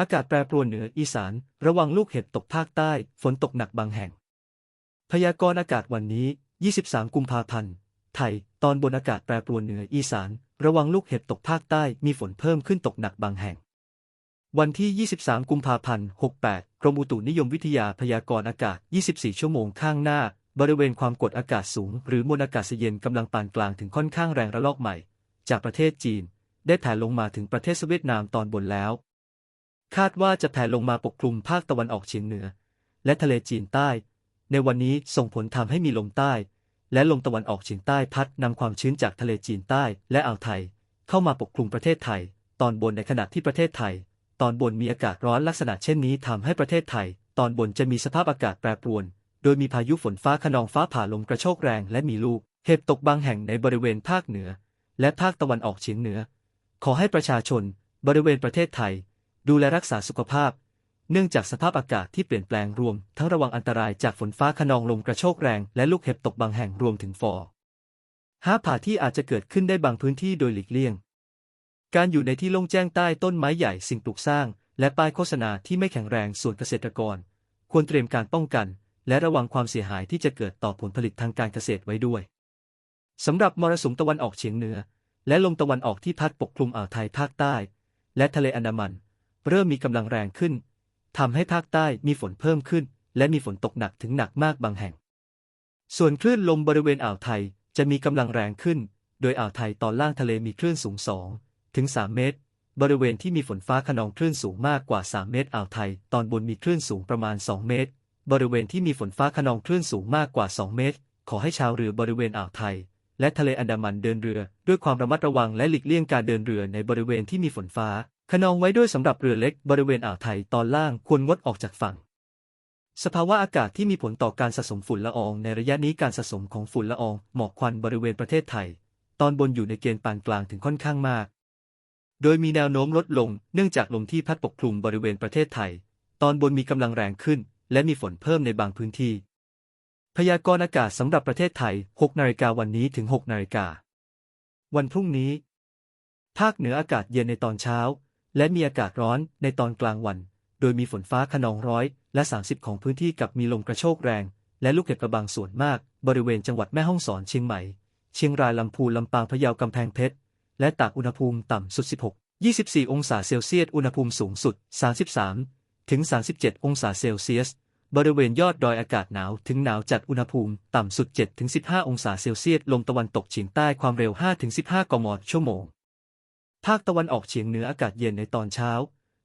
อากาศแปรปรวนเหนืออีสาน ระวังลูกเห็บตกภาคใต้ ฝนตกหนักบางแห่ง พยากรณ์อากาศวันนี้ 23 กุมภาพันธ์ ไทย ตอนบนอากาศแปรปรวนเหนืออีสาน ระวังลูกเห็บตกภาคใต้ มีฝนเพิ่มขึ้นตกหนักบางแห่ง วันที่ 23 กุมภาพันธ์ 68 กรมอุตุนิยมวิทยาพยากรณ์อากาศ 24 ชั่วโมงข้างหน้า บริเวณความกดอากาศสูง หรือมวลอากาศเย็นกำลังปานกลางถึงค่อนข้างแรงระลอกใหม่ จากประเทศจีน ได้แผ่ลงมาถึงประเทศเวียดนามตอนบนแล้ว คาดว่าจะแผ่ลงมาปกคลุมภาคตะวันออกเฉียงเหนือ และทะเลจีนใต้ ในวันนี้ส่งผลทำให้มีลมใต้ และลมตะวันออกเฉียงใต้พัดนำความชื้นจากทะเลจีนใต้และอ่าวไทย เข้ามาปกคลุมประเทศไทย ตอนบนในขณะที่ประเทศไทย ตอนบนมีอากาศร้อนลักษณะเช่นนี้ทำให้ประเทศไทย ตอนบนจะมีสภาพอากาศแปรปรวน โดยมีพายุฝนฟ้าขนองฟ้าผ่าลมกระโชกแรงและมีลูกเห็บตกบางแห่งในบริเวณภาคเหนือ และภาคตะวันออกเฉียงเหนือ ขอให้ประชาชนบริเวณประเทศไทย ดูแลรักษาสุขภาพ เนื่องจากสภาพอากาศที่เปลี่ยนแปลงรวม ทั้งระวังอันตรายจากฝนฟ้าขนองลมกระโชกแรง และลูกเห็บตกบางแห่งรวมถึงฟอห้าผ่าที่อาจจะเกิดขึ้นได้บางพื้นที่โดยหลีกเลี่ยง การอยู่ในที่โล่งแจ้งใต้ต้นไม้ใหญ่สิ่งปลูกสร้าง และป้ายโฆษณาที่ไม่แข็งแรงส่วนเกษตรกร ควรเตรียมการป้องกัน และระวังความเสียหายที่จะเกิดต่อผลผลิตทางการเกษตรไว้ด้วยสำหรับมรสุมตะวันออกเฉียงเหนือ และลมตะวันออกที่พัดปกคลุมอ่าวไทยภาคใต้ และทะเลอันดามัน เริ่มมีกำลังแรงขึ้นทำให้ภาคใต้มีฝนเพิ่มขึ้น และมีฝนตกหนักถึงหนักมากบางแห่ง ส่วนคลื่นลมบริเวณอ่าวไทยจะมีกำลังแรงขึ้น โดยอ่าวไทยตอนล่างทะเลมีคลื่นสูง 2 ถึง 3 เมตร บริเวณที่มีฝนฟ้าขนองคลื่นสูงมากกว่า 3 เมตร อ่าวไทย ตอนบนมีคลื่นสูงประมาณ 2 เมตร บริเวณที่มีฝนฟ้าขนองคลื่นสูงมากกว่า 2 เมตร ขอให้ชาวเรือบริเวณอ่าวไทย และทะเลอันดามันเดินเรือ ด้วยความระมัดระวังและหลีกเลี่ยงการเดินเรือในบริเวณที่มีฝนฟ้า ขนองไว้ด้วยสำหรับเรือเล็กบริเวณอ่าวไทยตอนล่างควรงดออกจากฝั่ง สภาวะอากาศที่มีผลต่อการสะสมฝุ่นละออง ในระยะนี้การสะสมของฝุ่นละอองหมอกควันบริเวณประเทศไทย ตอนบนอยู่ในเกณฑ์ปานกลางถึงค่อนข้างมาก โดยมีแนวโน้มลดลงเนื่องจากลมที่พัดปกคลุมบริเวณประเทศไทย ตอนบนมีกำลังแรงขึ้น และมีฝนเพิ่มในบางพื้นที่ พยากรณ์อากาศสำหรับประเทศไทย 6 นาฬิกาวันนี้ถึง 6 นาฬิกา วันพรุ่งนี้ ภาคเหนืออากาศเย็นในตอนเช้า และมีอากาศร้อนในตอนกลางวัน โดยมีฝนฟ้าขนองร้อยและ 30 ของพื้นที่กับมีลมกระโชกแรง และลูกเห็บกระบางส่วนมาก บริเวณจังหวัดแม่ฮ่องสอนเชียงใหม่ เชียงรายลำพูนลำปางพะเยากำแพงเพชร และตากอุณหภูมิต่ำสุด 16 24 องศาเซลเซียส อุณหภูมิสูงสุด 33 ถึง 37 องศาเซลเซียส บริเวณยอดดอยอากาศหนาวถึงหนาวจัดอุณหภูมิต่ำสุด 7 ถึง 15 องศาเซลเซียส ลมตะวันตกเฉียงใต้ความเร็ว 5 ถึง 15 กมชั่วโมง ภาคตะวันออกเฉียงเหนืออากาศเย็นในตอนเช้า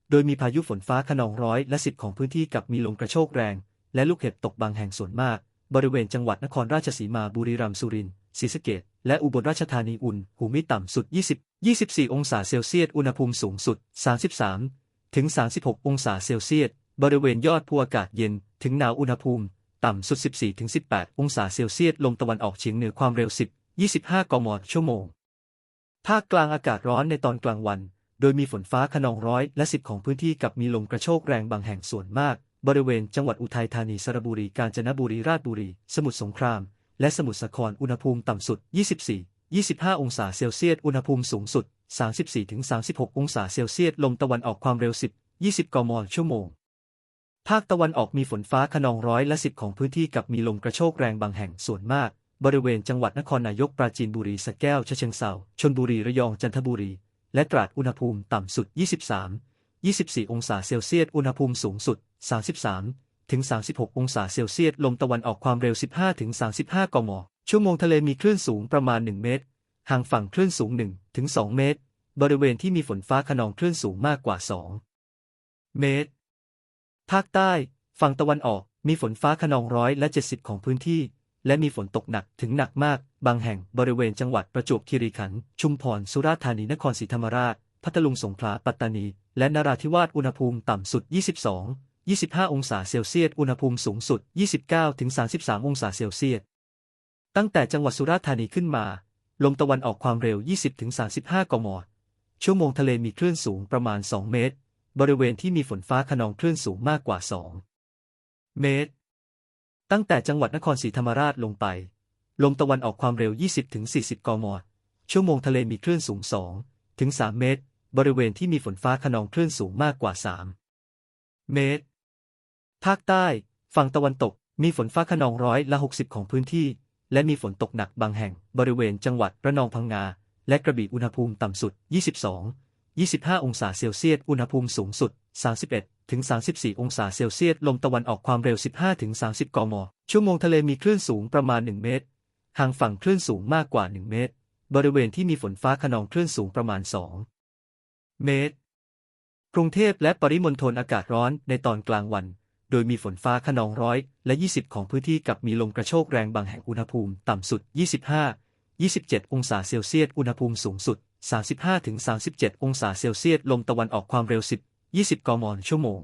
โดยมีพายุฝนฟ้าขนองร้อยและสิบของพื้นที่กับมีลมกระโชกแรง และลูกเห็บตกบางแห่งส่วนมาก บริเวณจังหวัดนครราชสีมาบุรีรัมย์สุรินทร์ศรีสะเกษและอุบลราชธานีอุ่นหูมิต่ำสุด 20 24 องศาเซลเซียส อุณหภูมิสูงสุด 33 ถึง 36 องศาเซลเซียส บริเวณยอดภูอากาศเย็น ถึงหนาวอุณหภูมิ ต่ำสุด 14ถึง18 องศาเซลเซียส ลมตะวันออกเฉียงเหนือความเร็ว 10 25 กมชั่วโมง ภาคกลางอากาศร้อนในตอนกลางวัน โดยมีฝนฟ้าขนองร้อยและสิบของพื้นที่กับมีลมกระโชกแรงบางแห่งส่วนมาก บริเวณจังหวัดอุทัยธานีสระบุรีกาญจนบุรีราชบุรี สมุทรสงคราม และสมุทรสาครอุณหภูมิต่ำสุด 24 25 องศาเซลเซียสอุณหภูมิสูงสุด 34-36 องศาเซลเซียสลมตะวันออกความเร็ว 10 20 กมชั่วโมงภาคตะวันออกมีฝนฟ้าขนองร้อยและสิบของพื้นที่กับมีลมกระโชกแรงบางแห่งส่วนมาก บริเวณจังหวัดนครนายกปราจีนบุรีสระแก้วฉะเชิงเทราชลบุรีระยองจันทบุรี และตราดอุณหภูมิต่ำสุด 23 24 องศาเซลเซียสอุณหภูมิสูงสุด 33 ถึง 36 องศาเซลเซียสลมตะวันออกความเร็ว 15 ถึง 35 กม ชั่วโมงทะเลมีคลื่นสูงประมาณ 1 เมตร ห่างฝั่งคลื่นสูง 1 ถึง 2 เมตร บริเวณที่มีฝนฟ้าขนองคลื่นสูงมากกว่า 2 เมตร ภาคใต้ ฝั่งตะวันออกมีฝนฟ้าขนองร้อยและ 70 ของพื้นที่ และมีฝนตกหนักถึงหนักมาก บางแห่งบริเวณจังหวัดประจวบคีรีขันธ์ชุมพรสุราษฎร์ธานีนครศรีธรรมราช พัทลุงสงขลาปัตตานี และนราธิวาสอุณหภูมิต่ำสุด 22 25 องศาเซลเซียส อุณหภูมิสูงสุด 29 33 องศาเซลเซียส ตั้งแต่จังหวัดสุราษฎร์ธานีขึ้นมา ลมตะวันออกความเร็ว 20 35 กม ชั่วโมงทะเลมีคลื่นสูงประมาณ 2 เมตร บริเวณที่มีฝนฟ้าขนองคลื่นสูงมากกว่า 2 เมตร ตั้งแต่จังหวัดนครศรีธรรมราชลงไป ลมตะวันออกความเร็ว 20-40 กม ชั่วโมงทะเลมีคลื่นสูง2-3เมตร บริเวณที่มีฝนฟ้าขนองคลื่นสูงมากกว่า 3 เมตร ภาคใต้ ฝั่งตะวันตก มีฝนฟ้าขนองร้อยละ 60 ของพื้นที่ และมีฝนตกหนักบางแห่ง บริเวณจังหวัดระนองพังงา และกระบี่อุณหภูมิต่ำสุด 22 25 องศาเซลเซียส อุณหภูมิสูงสุด 31 ถึง 34 องศาเซลเซียส ลมตะวันออกความเร็ว 15 ถึง 30 กม ชั่วโมงทะเลมีคลื่นสูงประมาณ 1 เมตร ห่างฝั่งคลื่นสูงมากกว่า 1 เมตร บริเวณที่มีฝนฟ้าขนองคลื่นสูงประมาณ 2 เมตร กรุงเทพและปริมณฑลอากาศร้อนในตอนกลางวัน โดยมีฝนฟ้าขนองร้อยและ 20 ของพื้นที่กับมีลมกระโชกแรงบางแห่งอุณหภูมิต่ำสุด 25 27 องศาเซลเซียส อุณหภูมิสูงสุด 35-37 องศาเซลเซียส ลมตะวันออกความเร็ว 10 20 กมชั่วโมง